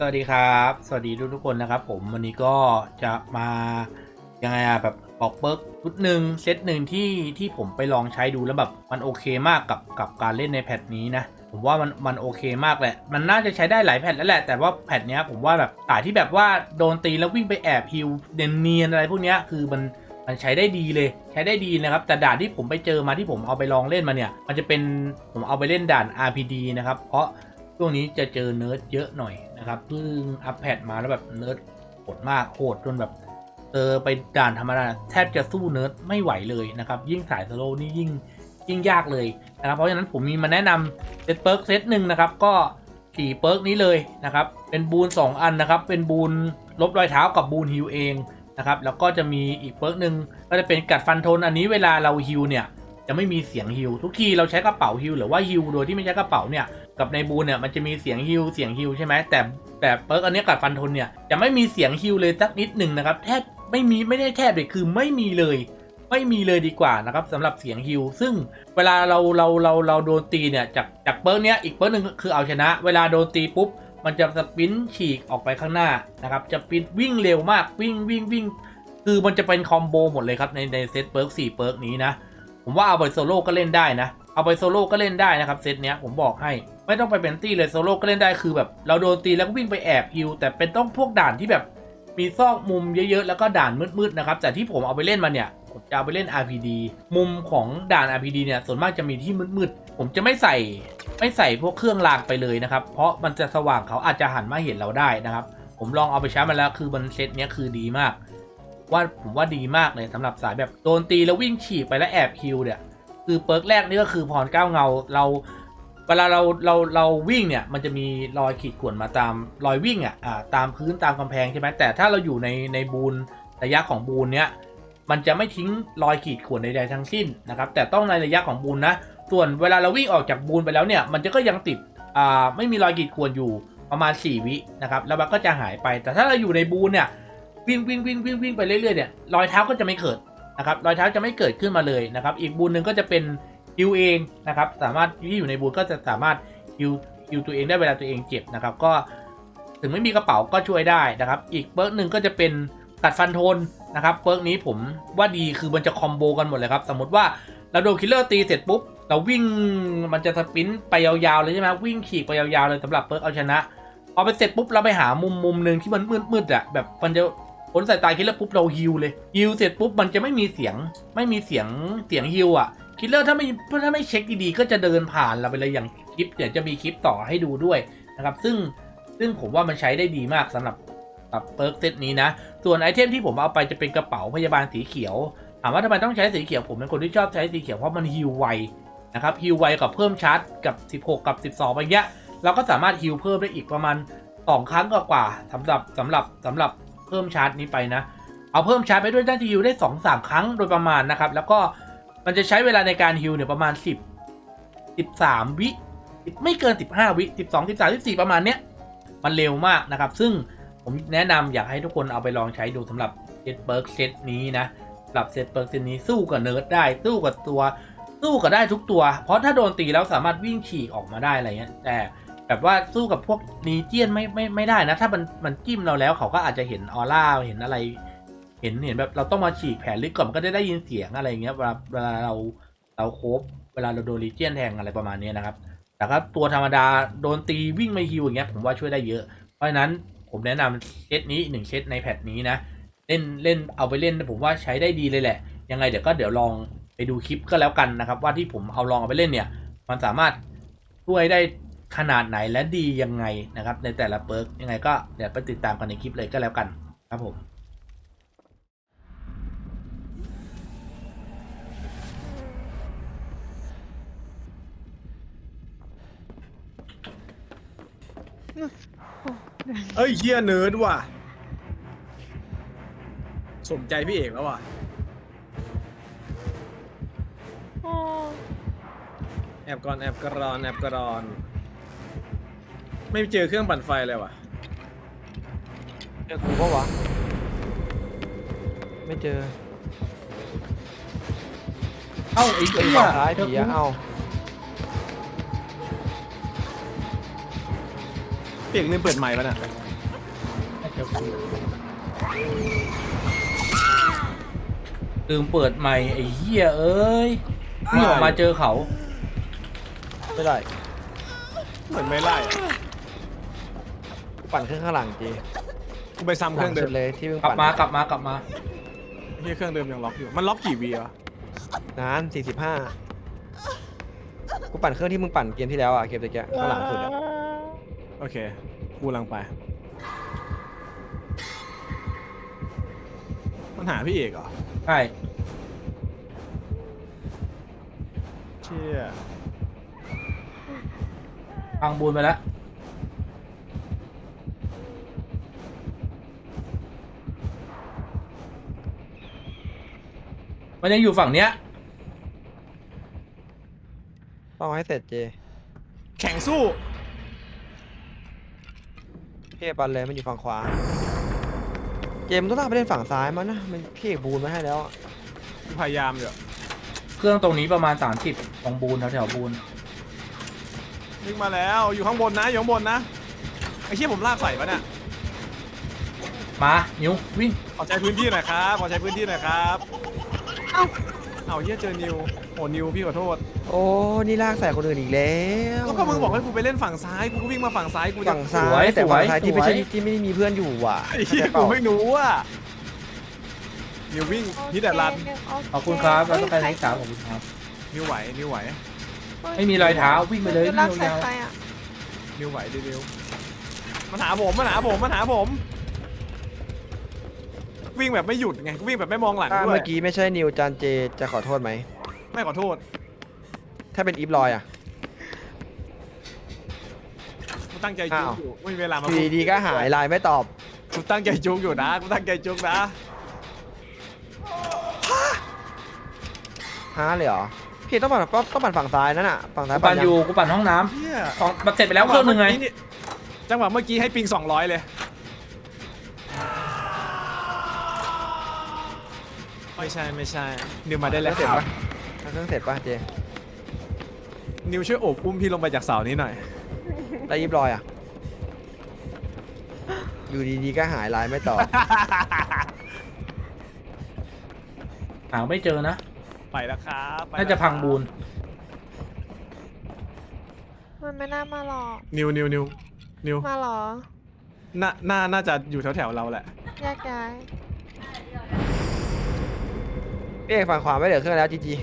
สวัสดีครับ สวัสดีทุกทุกคนนะครับ ผมวันนี้ก็จะมายังไงอะแบบบอกเปิร์กชุดหนึ่งเซตหนึ่งที่ที่ผมไปลองใช้ดูแล้วแบบมันโอเคมากกับกับการเล่นในแพทนี้นะ ผมว่ามันมันโอเคมากแหละ มันน่าจะใช้ได้หลายแพทแล้วแหละ แต่ว่าแพทเนี้ยผมว่าแบบสายที่แบบว่าโดนตีแล้ววิ่งไปแอบฮิวเนียนอะไรพวกเนี้ยคือมันมันใช้ได้ดีเลยใช้ได้ดีนะครับ แต่ด่านที่ผมไปเจอมาที่ผมเอาไปลองเล่นมาเนี่ย มันจะเป็นผมเอาไปเล่นด่าน RPD นะครับ เพราะช่วงนี้จะเจอเนิร์ดเยอะหน่อย นะครับเพิ่งอัปเดตมาแล้วแบบเนิร์ดโหดมากโหดจนแบบเจอไปด่านธรรมดาแทบจะสู้เนิร์ดไม่ไหวเลยนะครับ ยิ่งสายสโลนี่ยิ่งยิ่งยากเลยนะครับเพราะฉะนั้นผมมีมาแนะนำเซตเปิร์กเซตหนึ่งนะครับ ก็ขี่เปิร์กนี้เลยนะครับ เป็นบูน 2 อันนะครับ เป็นบูนลบรอยเท้ากับบูนฮิวเองนะครับแล้วก็จะมีอีกเปิร์กหนึ่งก็จะเป็นกัดฟันทนอันนี้เวลาเราฮิวเนี่ยจะไม่มีเสียงฮิวทุกทีเราใช้กระเป๋าฮิวหรือว่าฮิวโดยที่ไม่ใช้กระเป๋าเนี่ย กับในบูนเนี่ยมันจะมีเสียงฮิวเสียงฮิวใช่ไหมแต่แต่เปิร์กอันนี้กับฟันทนเนี่ยจะไม่มีเสียงฮิวเลยสักนิดหนึ่งนะครับแทบไม่มีไม่ได้แทบเลยคือไม่มีเลย ไม่มีเลยดีกว่านะครับสำหรับเสียงฮิวซึ่งเวลาเราเราเราเราโดนตีเนี่ยจากจากเปิร์กเนี้ยอีกเปิร์กหนึ่งคือเอาชนะ เวลาโดนตีปุ๊บมันจะสปินฉีกออกไปข้างหน้านะครับจะปินวิ่งเร็วมากวิ่งวิ่งวิ่งคือมันจะเป็นคอมโบหมดเลยครับในในเซตเปิร์กสี่เปิร์กนี้นะผมว่าเอาไปโซโล่ก็เล่นได้นะเอาไปโซโล่ก็เล่นได้นะครับเซตเนี้ยผมบอกให้ ไม่ต้องไปเป็นตี้เลยโซโล่ก็เล่นได้คือแบบ เราโดนตีแล้วก็วิ่งไปแอบฮิวแต่เป็นต้องพวกด่านที่แบบมีซอกมุมเยอะๆ แล้วก็ด่านมืดๆนะครับแต่ที่ผมเอาไปเล่นมาเนี่ยผมจะเอาไปเล่น RPD มุมของด่าน RPD เนี่ยส่วนมากจะมีที่มืดๆ ผมจะไม่ใส่ไม่ใส่พวกเครื่องรางไปเลยนะครับ เพราะมันจะสว่างเขาอาจจะหันมาเห็นเราได้นะครับ ผมลองเอาไปใช้มาแล้วคือมันเซตเนี้ยคือดีมาก ว่าผมว่าดีมากเลยสำหรับสายแบบโดนตีแล้ววิ่งฉีกไปแล้วแอบฮิวเนี่ยคือเปิร์กแรกนี่ก็คือพรก้าวเงาเรา เวลาเราเราเราวิ่งเนี่ยมันจะมีรอยขีดข่วนมาตามรอยวิ่งอะอ่าตามพื้นตามกำแพงใช่ไหมแต่ถ้าเราอยู่ในในบูนระยะของบูนเนี้ยมันจะไม่ทิ้งรอยขีดข่วนใดๆทั้งสิ้นนะครับแต่ต้องในระยะของบูนนะส่วนเวลาเราวิ่งออกจากบูนไปแล้วเนี่ยมันจะก็ยังติดอ่าไม่มีรอยขีดข่วนอยู่ประมาณ 4 วินะครับแล้วมันก็จะหายไป แต่ถ้าเราอยู่ในบูนเนี่ยวิ่งวิ่งวิ่งวิ่งวิ่งไปเรื่อยๆเนี่ยรอยเท้าก็จะไม่เกิดนะครับรอยเท้าจะไม่เกิดขึ้นมาเลยนะครับอีกบูนหนึ่งก็จะเป็น ฮิวเองนะครับสามารถที่อยู่ในบูนก็จะสามารถฮิวฮิวตัวเองได้เวลาตัวเองเจ็บนะครับก็ถึงไม่มีกระเป๋าก็ช่วยได้นะครับ อีกเปิร์กหนึ่งก็จะเป็นตัดฟันโทนนะครับเปิร์กนี้ผมว่าดีคือมันจะคอมโบกันหมดเลยครับ สมมติว่าเราโดนคิลเลอร์ตีเสร็จปุ๊บเราวิ่งมันจะสปรินต์ไปยาวๆเลยใช่ไหมวิ่งขี่ไปยาวๆเลยสำหรับเปิร์กเอาชนะพอไปเสร็จปุ๊บเราไปหามุมมุมหนึ่งที่มันมืดๆอะแบบมันจะพ้นสายตาคิลเลอร์ปุ๊บเราฮิวเลยฮิวเสร็จปุ๊บมันจะไม่มีเสียงไม่มีเสียงเสียงฮิวอะ คิลเลอร์ถ้าไม่ถ้าไม่เช็คดีๆ ก็จะเดินผ่านเราไปเลยอย่างคลิปเดี๋ยวจะมีคลิปต่อให้ดูด้วยนะครับ ซึ่งซึ่งผมว่ามันใช้ได้ดีมากสำหรับกับเปิร์กเซตนี้นะ ส่วนไอเทมที่ผมเอาไปจะเป็นกระเป๋าพยาบาลสีเขียวถามว่าทำไมต้องใช้สีเขียวผมเป็นคนที่ชอบใช้สีเขียวเพราะมันฮิวไวนะครับฮิวไวกับเพิ่มชาร์จกับ 16 กับ 12ไปเงี้ยเราก็สามารถฮิวเพิ่มได้อีกประมาณสองครั้งกว่าๆสำหรับสำหรับสำหรับเพิ่มชาร์จนี้ไปนะ เอาเพิ่มชาร์จไปด้วยน่าจะฮิวได้ 2 3 ครั้งโดยประมาณนะครับแล้วก็ มันจะใช้เวลาในการฮิวเนี่ยประมาณ 10 13 วิไม่เกิน 15 วิ 12 13 14 ประมาณเนี้ย มันเร็วมากนะครับ ซึ่งผมแนะนำอยากให้ทุกคนเอาไปลองใช้ดูสำหรับเซตเบิร์กเซตนี้นะสำหรับเซตเบิร์กเซตนี้สู้กับเนิร์ดได้ สู้กับตัว สู้กับได้ทุกตัว เพราะถ้าโดนตีแล้วสามารถวิ่งฉีกออกมาได้อะไรเงี้ย แต่แบบว่าสู้กับพวกนีเจียนไม่ไม่ไม่ได้นะ ถ้ามันมันจิ้มเราแล้วเขาก็อาจจะเห็นออร่าเห็นอะไร เห็นเห็นแบบเราต้องมาฉีกแผลลึกก่อนมันก็จะได้ยินเสียงอะไรเงี้ยเวลาเวลาเราเราโคบเวลาเราโดนลีเจียนแทงอะไรประมาณนี้นะครับ แต่ถ้าตัวธรรมดาโดนตีวิ่งไม่ฮิวอย่างเงี้ยผมว่าช่วยได้เยอะ เพราะฉะนั้นผมแนะนำเซตนี้หนึ่งเซตในแพทนี้นะเล่นเล่นเอาไปเล่นผมว่าใช้ได้ดีเลยแหละ ยังไงเดี๋ยวก็เดี๋ยวลองไปดูคลิปก็แล้วกันนะครับ ว่าที่ผมเอาลองเอาไปเล่นเนี่ย มันสามารถช่วยได้ขนาดไหนและดียังไงนะครับ ในแต่ละเปิร์กยังไงก็เดี๋ยวไปติดตามกันในคลิปเลยก็แล้วกันครับผม เอ้ยเฮียเนิร์ดว่ะ สมใจพี่เอกแล้วว่ะแอบก่อนแอบกรอนแอบกรอน ไม่เจอเครื่องปั่นไฟเลยว่ะ เจอกูปะวะ ไม่เจอ เอ้าไอ้ไอ้เหี้ยฝั่งซ้ายผีอะเอ้า พี่เอกลืมเปิดไมค์ป่ะน่ะเดี๋ยวกูลืมเปิดใหม่ไอ้เหี้ยเอ้ยวิ่งออกมาเจอเขาไม่ได้เหมือนไม่ไล่อะกูปั่นเครื่องข้างหลังจีกูไปซ้ำเครื่องเดิสุมดเลยที่มึงกลับปั่นมากลับมากลับมา เฮียเครื่องเดิมยังล็อกอยู่มันล็อกกี่วีวะนานสี่สิบห้ากูปั่นเครื่องที่มึงปั่นเกมที่แล้วอะเกมตะเกียข้างหลังสุดอะ โอเค กูกำลังไป มันหาพี่เอกเหรอ ใช่เชี่ยพังบูนไปแล้ว มันยังอยู่ฝั่งเนี้ย ต้องให้เสร็จเจ แข่งสู้ พี่เอกปั่นเลยมันอยู่ฝั่งขวาเกมต้องลากไปเล่นฝั่งซ้ายมันนะมันพี่เอกบูนมาให้แล้วอะกูพยายามอยู่เครื่องตรงนี้ประมาณ 30ตรงบูนแถวๆบูนวิ่งมาแล้วอยู่ข้างบนนะอยู่ข้างบนนะไอ้เชี่ยผมลากใส่ปะเนี่ยมานิววิ่งขอใช้พื้นที่หน่อยครับขอใช้พื้นที่หน่อยครับเอ้า เอาเฮียเจอนิวโอ้นิวพี่ขอโทษโอ้นี่ลากใส่คนอื่นอีกแล้วแล้วก็มึงบอกให้กูไปเล่นฝั่งซ้ายกูก็วิ่งมาฝั่งซ้ายกูจะฝั่งซ้ายแต่ฝั่งซ้ายที่ไม่ใช่ที่ไม่ได้มีเพื่อนอยู่ว่ะไอ้เหี้ยกูไม่รู้อะนิววิ่งฮิตแต่รันขอบคุณครับแล้วก็ไปไหนสาวขอบคุณครับ นิวไหวนิวไหวไม่มีรอยเท้าวิ่งไปเลยดูวิ่งลากสายยาวไฟอะนิวไหวดินิวมันหาผมมันหาผมมันหาผม วิ่งแบบไม่หยุดไงวิ่งแบบไม่มองหลังถ้าด้วเมื่ยอกี้ไม่ใช่นิวจานเจจะขอโทษไหม ไม่ขอโทษถ้าเป็นอีฟลอยอะ กูตั้งใจจุกอ้าว อยู่ไม่มีเวลามาอยู่ดีๆก็หายไลน์ไม่ตอบ กูตั้งใจจุกอยู่นะกูตั้งใจจุกนะฮะเลยเหรอ พี่ต้องปั่นต้องต้องปั่นฝั่งซ้ายนั่นน่ะ ฝั่งซ้ายกูปั่นยังอยู่กูปั่นห้องน้เฮียำของมันเสร็จไปแล้วเครื่องหนึงไง จังหวะเมื่อกี้ให้ปิง200เลย ไม่ใช่ไม่ใช่ นิวมาได้แล้วเสร็จครับปะเครื่องเสร็จปะเจนิวช่วยโอบอุ้มพี่ลงไปจากเสานี้หน่อยแล้วอีฟลอยอะ อยู่ดีๆก็หายไลน์ไม่ตอบหาไม่เจอนะ ไปแล้วครับไปน่าจะพังบูนมันไม่น่ามาหรอก นิวนิวนิวนิวมาหรอ น่าน่าน่าจะอยู่แถวแถวๆเราแหละแยกย้าย พี่เอกฝั่งขวาไม่เหลือเครื่องแล้วจีจี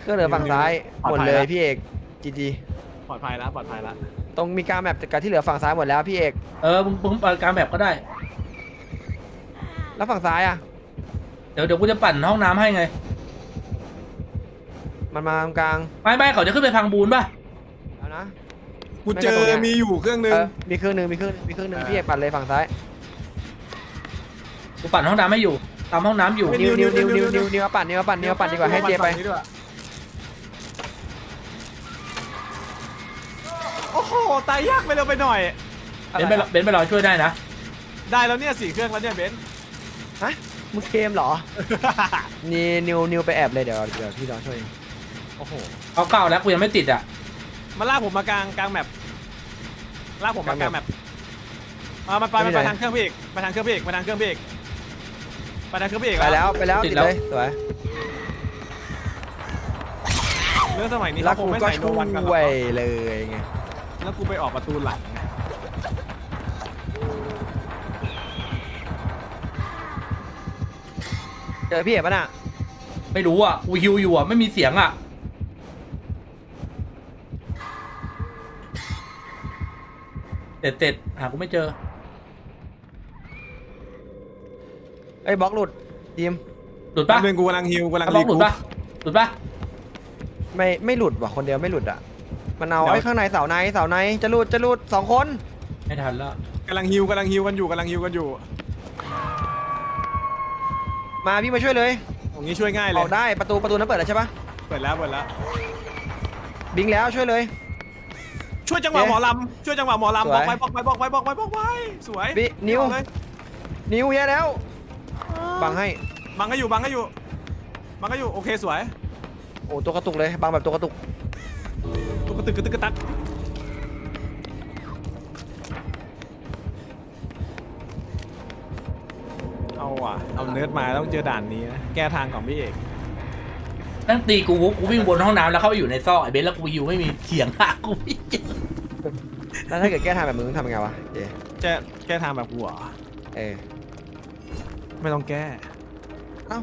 เครื่องเหลือฝั่งซ้ายหมดเลยพี่เอกจีจีปลอดภัยแล้วปลอดภัยแล้วตรงมีการแมปกับที่เหลือฝั่งซ้ายหมดแล้วพี่เอกเออมึงมึงปั่นกลางแบบก็ได้ แล้วฝั่งซ้ายอะเดี๋ยวเดี๋ยวกูจะปั่นห้องน้ำให้ไง มันมาตรงกลางไม่ไม่เขาจะขึ้นไปพังบูนป่ะแล้วนะ กูเจอมีอยู่เครื่องนึงเออมีเครื่องหนึ่งมีเครื่องมีเครื่องหนึ่งพี่เอกปั่นเลยฝั่งซ้ายกูปั่นห้องน้ำให้อยู่ ตามห้องน้ำอยู่ นิวนิวนิวนิวนิวนิวมาปั่นนิวมาปั่นนิวมาปั่นดีกว่าให้เจไปฝั่งนี้ด้วยโอ้โหตายยากไปเร็วไปหน่อย เบนซ์ไปรอเบนซ์ไปรอช่วยได้นะ ได้แล้วเนี่ยสี่เครื่องแล้วเนี่ยเบนซ์ฮะมึงเกมเหรอ นี่นิวนิวไปแอบเลยเดี๋ยวเดี๋ยวพี่รอช่วยเองโอ้โหเอาเก้าแล้วกูยังไม่ติดอะ มาลากผมมากลางกลางแมปลากผมมากลางแมปมามาไปไปไปทางเครื่องพี่เอกไปทางเครื่องพี่เอกไปทางเครื่องพี่เอก ไปทางเครื่องพี่เอกไปแล้วไปแล้วติติดดแล้วเลยสวยเรื่องสมัยนี้แล้วเขาคงกูไม่ก็ใส่โนช่วันกันหรวอกยเลยไงแล้วกูไปออกประตูหลังไงเจอพี่เอกปะน่ะไม่รู้อะกูฮิวอยู่อะไม่มีเสียงอะเสร็จเสร็จหากูไม่เจอ เอ้ยบล็อกหลุดทีมหลุดแป๊ปะบนึงกูกำลังฮิวกำลังเอาบล็รีอกหลุดบปะหลุดปะไม่ไม่หลุดว่ะคนเดียวไม่หลุดอะมันเอาเดี๋ยวไอ้ข้างในเสาในเสาในจะหลุดจะหลุดสองคนไม่ทันแล้วกำลังฮิวกำลังฮิวกันอยู่กำลังฮิวกันอยู่มาพี่มาช่วยเลยตรงนี้ช่วยง่ายเลอยอกได้ประตูประตูนั้นเปิดแล้วใช่ปะเปิดแล้วเปิดแล้ว บิงแล้วช่วยเลย ช่วยจังหวะเอ๊ะหมอลำช่วยจังหวะหมอลำสบวอยกไปบอกไปบอกไปบอกไปบอกไปสวยบินิวเอาเลยนิวแย่แล้ว บังให้ บังให้อยู่บังให้อยู่บังให้อยู่โอเคสวยโอ้ตัวกระตุกเลย บังแบบตัวกระตุกตัวกระตุกกระตุกกระตักเอาว่ะเอาเนื้อมาต้องเจอด่านนี้นะแก้ทางของพี่เอกนั่งตีกูกูวิ่งวนห้องน้ำแล้วเข้าไปอยู่ในซอกไอ้เบสแล้วกูอยู่ไม่มีเสียงหากูพี่เจอแล้วถ้าเกิดแก้ทางแบบมึงต้ทำยังไงวะเจแก้แก้ทางแบบกูเหรอเออ ไม่ต้องแก้เอ้า